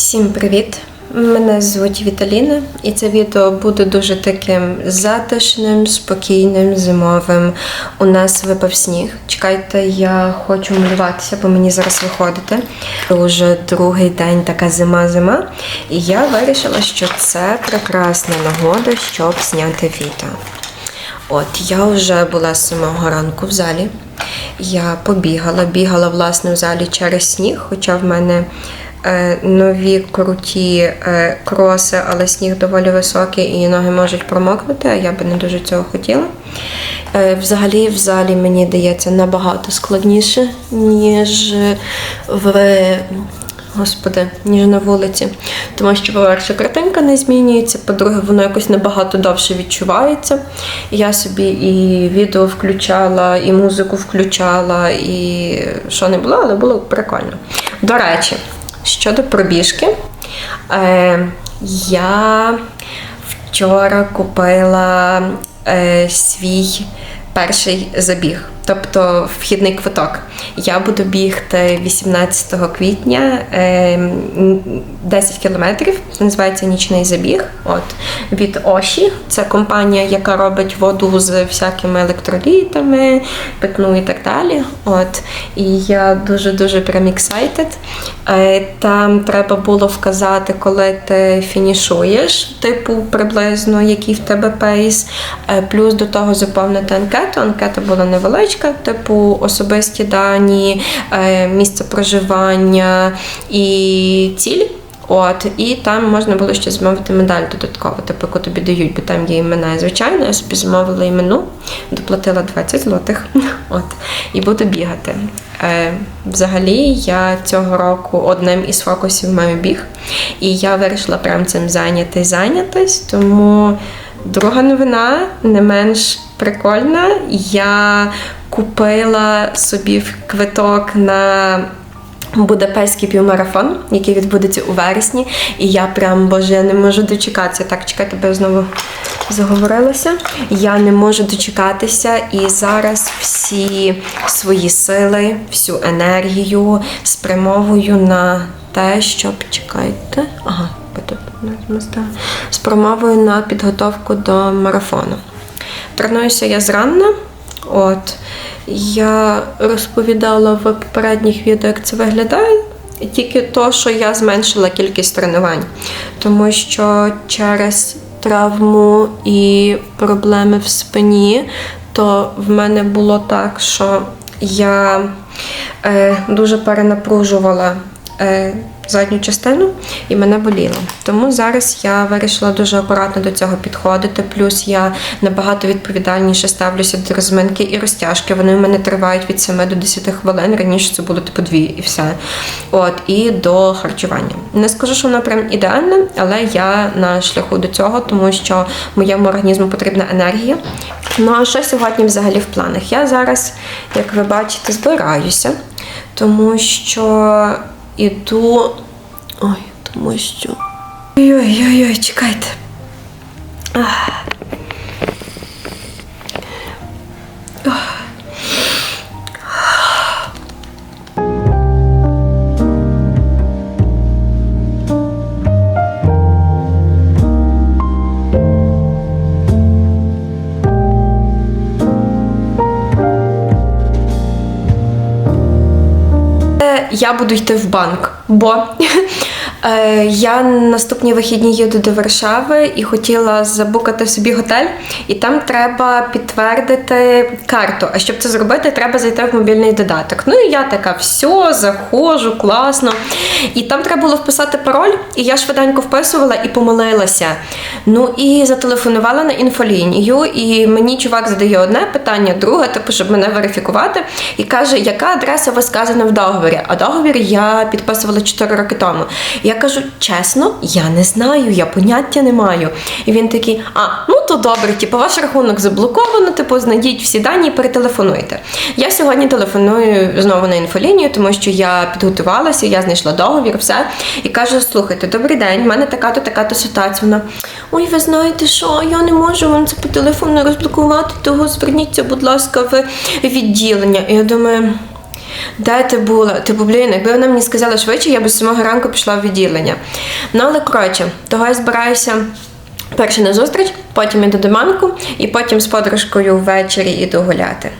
Всім привіт! Мене звуть Віталіна, і це відео буде дуже таким затишним, спокійним, зимовим. У нас випав сніг. Чекайте, я хочу малюватися, бо мені зараз виходити. Уже другий день така зима-зима. І я вирішила, що це прекрасна нагода, щоб зняти відео. От я вже була з самого ранку в залі. Я побігала, бігала власне в залі через сніг, хоча в мене нові круті е, кроси, але сніг доволі високий і ноги можуть промокнути, а я би не дуже цього хотіла. Е, взагалі, в залі мені дається набагато складніше, ніж в Господи, ніж на вулиці. Тому що, по-перше, картинка не змінюється, по-друге, воно якось набагато довше відчувається. Я собі і відео включала, і музику включала, і що не було, але було прикольно. До речі, щодо пробіжки, е, я вчора купила е, свій перший забіг, тобто вхідний квиток. Я буду бігти 18 квітня е, 10 кілометрів. Це називається нічний забіг. От від Оші. Це компанія, яка робить воду з всякими електролітами, питну і так далі. От і я дуже дуже прям excited. Е, Там треба було вказати, коли ти фінішуєш, типу приблизно який в тебе пейс. Е, Плюс до того заповнити анкету. Анкета була невеличка, типу особисті дані, е, місце проживання і ціль. От, і там можна було ще замовити медаль додатково, типу, яку тобі дають, бо там є імена. І, Звичайно, я собі замовила імену, доплатила 20 злотих. От, і буду бігати. Е, взагалі, я цього року одним із фокусів маю біг, і я вирішила прям цим зайнятись, зайнятись, тому. Друга новина не менш прикольна. Я купила собі квиток на Будапештський півмарафон, який відбудеться у вересні. І я прям, боже, я не можу дочекатися. Так, чекайте, бо я знову заговорилася. Я не можу дочекатися і зараз всі свої сили, всю енергію спрямовую на те, щоб чекайте. Ага, тут спрямовую на підготовку до марафону. Тренуюся я зранна. От я розповідала в попередніх відео, як це виглядає. Тільки то, що я зменшила кількість тренувань, тому що через травму і проблеми в спині, то в мене було так, що я е, дуже перенапружувала е, задню частину і мене боліло. Тому зараз я вирішила дуже акуратно до цього підходити. Плюс я набагато відповідальніше ставлюся до розминки і розтяжки. Вони в мене тривають від 7 до 10 хвилин. Раніше це було типу 2 і все. От, і до харчування. Не скажу, що воно прям ідеальне, але я на шляху до цього, тому що моєму організму потрібна енергія. Ну а що сьогодні взагалі в планах? Я зараз, як ви бачите, збираюся, тому що іду. Ой, тому що. Ой-ой-ой, чекайте. Ах. Я буду йти в банк, бо я наступні вихідні їду до Варшави і хотіла забукати собі готель, і там треба підтвердити карту. А щоб це зробити, треба зайти в мобільний додаток. Ну і я така, все, заходжу, класно. І там треба було вписати пароль, і я швиденько вписувала і помилилася. Ну і зателефонувала на інфолінію, і мені чувак задає одне питання, друге, типу, щоб мене верифікувати, і каже, яка адреса вас сказана в договорі. А договір я підписувала 4 роки тому. Я кажу, чесно, я не знаю, я поняття не маю. І він такий: а, ну то добре, типу, ваш рахунок заблоковано, типу, знайдіть всі дані і перетелефонуйте. Я сьогодні телефоную знову на інфолінію, тому що я підготувалася, я знайшла договір, все. І кажу: слухайте, добрий день, в мене така-то, така-то ситуація. Вона, ой, ви знаєте що, я не можу вам це по телефону розблокувати, того зверніться, будь ласка, в відділення. І я думаю. Де ти була? Типу, блін, якби вона мені сказала швидше, я б з самого ранку пішла в відділення. Ну, але коротше, того я збираюся перше на зустріч, потім іду до мамку, і потім з подружкою ввечері іду гуляти.